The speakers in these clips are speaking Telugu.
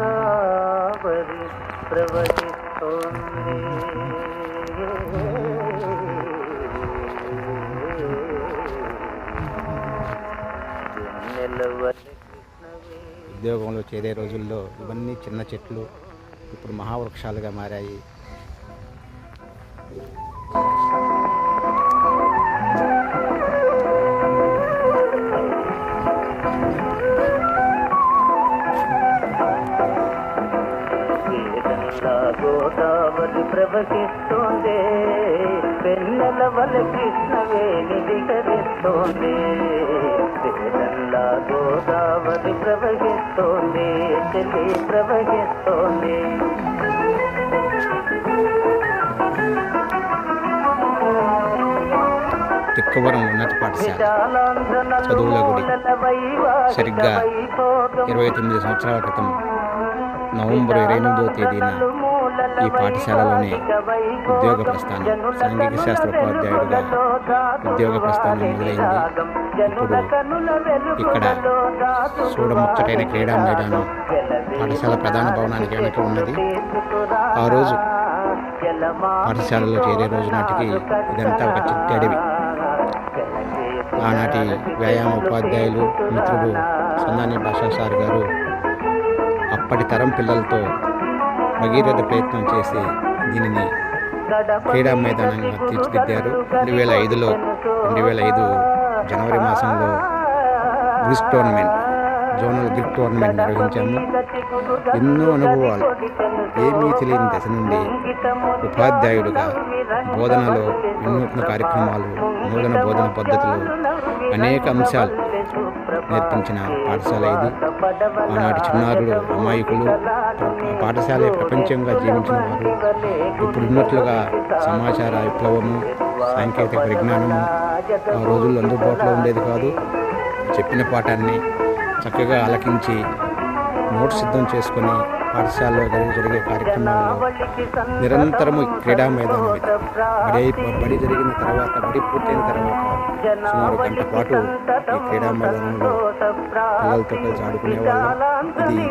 గోదావరి ప్రవహిస్తుంది ఉద్యోగంలో చేరే రోజుల్లో ఇవన్నీ చిన్న చెట్లు ఇప్పుడు మహావృక్షాలుగా మారాయి. గోదావరి ప్రవహిస్తోంది. పెన్నెల వల కృష్ణవేణి దిగరిస్తోంది వేదంలా గోదావరి ప్రవహిస్తోంది. చెల్లి ప్రవహిస్తోంది. తిక్కవరం ఉన్నత పాఠశాల. చదువుల గుడి. సరిగ్గా ఇరవై తొమ్మిది సంవత్సరాల క్రితం నవంబర్ ఇరవై ఎనిమిదవ తేదీన ఈ పాఠశాలలోనే ఉద్యోగ ప్రస్థానం సాంఘిక శాస్త్ర ఉపాధ్యాయుడిగా ఉద్యోగ ప్రస్థానం మొదలైంది. ఇప్పుడు ఇక్కడ చూడముచ్చటైన క్రీడా మైదానం పాఠశాల ప్రధాన భవనానికి వెనక ఉన్నది. ఆ రోజు పాఠశాలలో చేరే రోజు నాటికి ఇదంతా ఒక చిట్టి అడవి. ఆనాటి వ్యాయామ ఉపాధ్యాయులు మిత్రుడు సందాని భాషా సార్ గారు అప్పటి తరం పిల్లలతో భగీరథ ప్రయత్నం చేసి దీనిని క్రీడా మైదానంగా తీర్చిదిద్దారు. రెండు వేల ఐదులో రెండు వేల ఐదు జనవరి మాసంలో బ్రిస్ టోర్నమెంట్ జోనల్ గ్రిక్ టోర్నమెంట్ నిర్వహించాము. ఎన్నో అనుభవాలు ఏమీ తెలియని దశ నుండి ఉపాధ్యాయుడిగా బోధనలో వినూత్న కార్యక్రమాలు నూతన బోధన పద్ధతులు అనేక అంశాలు నేర్పించిన పాఠశాల ఇది. ఆనాటి చిన్నారులు అమాయకులు పాఠశాల ప్రపంచంగా జీవించిన వారు. ఇప్పుడున్నట్లుగా సమాచార విప్లవము సాంకేతిక పరిజ్ఞానము ఆ రోజుల్లో అందుబాటులో ఉండేది కాదు. చెప్పిన పాఠాన్ని చక్కగా ఆలకించి నోట్ సిద్ధం చేసుకొని పాఠశాలలో జరిగే జరిగే కార్యక్రమాల్లో నిరంతరము ఈ క్రీడా మైదానం ఇది బడి బడి జరిగిన తర్వాత బడి పూర్తయిన తర్వాత సుమారు గంట పాటు ఈ క్రీడా మైదానంలో పిల్లలతో కలిసి ఆడుకునేవాళ్ళం. ఇది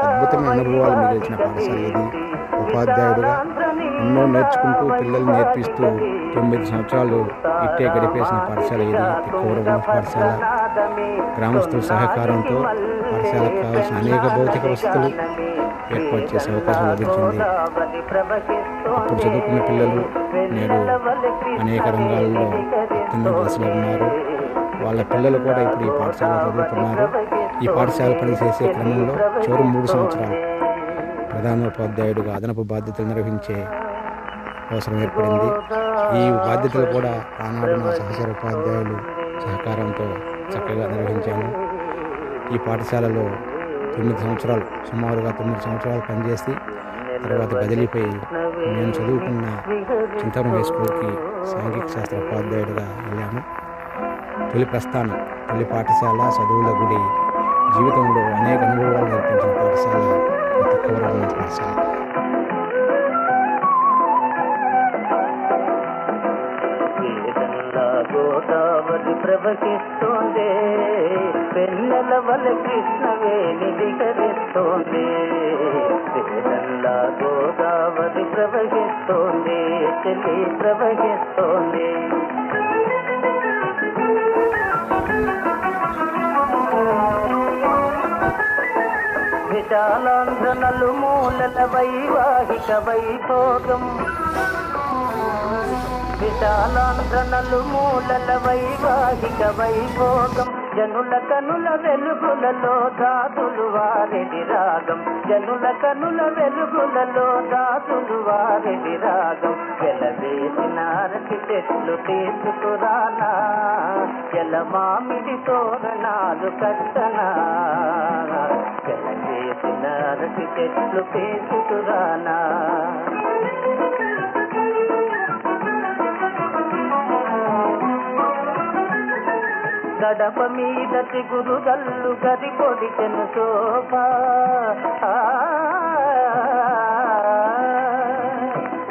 అద్భుతమైన అనుభవాలు మిగిల్చిన పాఠశాల ఇది. ఉపాధ్యాయుడుగా ఎన్నో నేర్చుకుంటూ పిల్లల్ని నేర్పిస్తూ తొమ్మిది సంవత్సరాలు ఇట్టే గడిపేసిన పాఠశాల ఇది తిక్కవరం పాఠశాల. గ్రామస్తుల సహకారంతో పాఠశాలకు కావాల్సిన అనేక భౌతిక వసతులు ఏర్పాటు చేసే అవకాశం లభించింది. అప్పుడు చదువుకున్న పిల్లలు నేడు అనేక రంగాల్లో ఉత్తమ దశలో ఉన్నారు. వాళ్ళ పిల్లలు కూడా ఇప్పుడు ఈ పాఠశాల చదువుతున్నారు. ఈ పాఠశాల పనిచేసే క్రమంలో చివరి మూడు సంవత్సరాలు ప్రధానోపాధ్యాయుడిగా అదనపు బాధ్యతలు నిర్వహించే అవసరం ఏర్పడింది. ఈ బాధ్యతలు కూడా ఆనాడు నా సహచర ఉపాధ్యాయులు సహకారంతో చక్కగా నిర్వహించాను. ఈ పాఠశాలలో తొమ్మిది సంవత్సరాలు సుమారుగా తొమ్మిది సంవత్సరాలు పనిచేసి తర్వాత బదిలీపై నేను చదువుకున్న చింతవరం హై స్కూల్కి సాంఘిక శాస్త్ర ఉపాధ్యాయుడిగా వెళ్ళాను. తొలి ప్రస్థానం తొలి పాఠశాల చదువుల గుడి జీవితంలో అనేక అనుభవాలు నేర్పించిన పాఠశాల పాఠశాల. గోదావరి పెన్నెల వల కృష్ణవేణి దిగరిస్తోంది ఏదన్నా గోదావరి ప్రవహిస్తోంది. చెల్లి ప్రవహిస్తోంది. విశాలాంధ్రనలు మూలల వైవాహిక వైభోగం. విశాలాంధ్రనలు మూలల వైవాహిక వైభోగం. జనుల కనుల వెలుగులలో దాతులు వారెడి రాగం. జనుల కనుల వెలుగులలో దాతులు వారెడి రాగం. వెలవేసిన అరటి చెట్లు తీసుకురానా జల మామిడి తోరణాలు కట్టనా. వెలవేసిన అరటి చెట్లు తీసుకురానా గడప మీద చిగురు గల్లు గది పొడిచెను శోభ.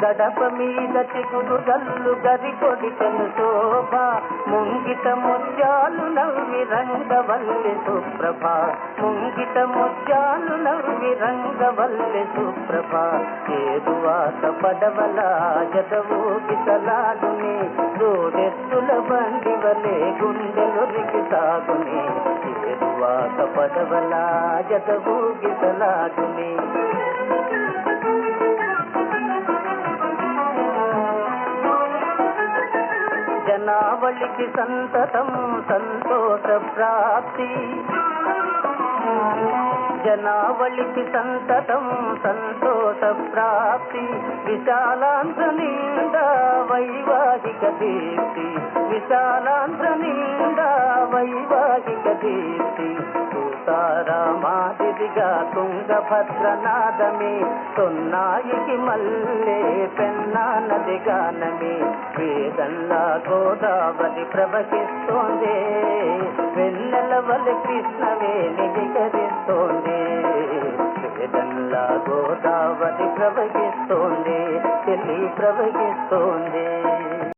గడప మీద చిగురు గల్లు గది పొడిచెను శోభ. ముంత ముంగిట ముత్యాలు నవ్వి రంగవల్లె సుప్రభ. ముంగిట ముత్యాలు నవ్వి రంగవల్లె సుప్రభ. ఏదువాత పడవల జదవు గిసలాడుని. బండి వలే గుండెలొరికి సాగుని. ఏదువాత పడవల జదవు గిసలాడుని సంతతం సంతోష ప్రాప్తి. జనావళికి సంతతం సంతోష ప్రాప్తి. విశాలాంధ్ర నిండా వైవాహిక దీప్తి. విశాలాంధ్ర నిండా వైవాహిక దీప్తి. సీతారామాదిగా తుంగభద్రనాదమే తొన్నాయికి మల్లే పెన్నా నది గానమే. వేదల్లా గోదావరి ప్రవహిస్తోంది వెన్నెల వలె కృష్ణవేణి వికరిస్తోంది వేదల్లా గోదావరి ప్రవహిస్తోంది చెల్లి ప్రవహిస్తోంది.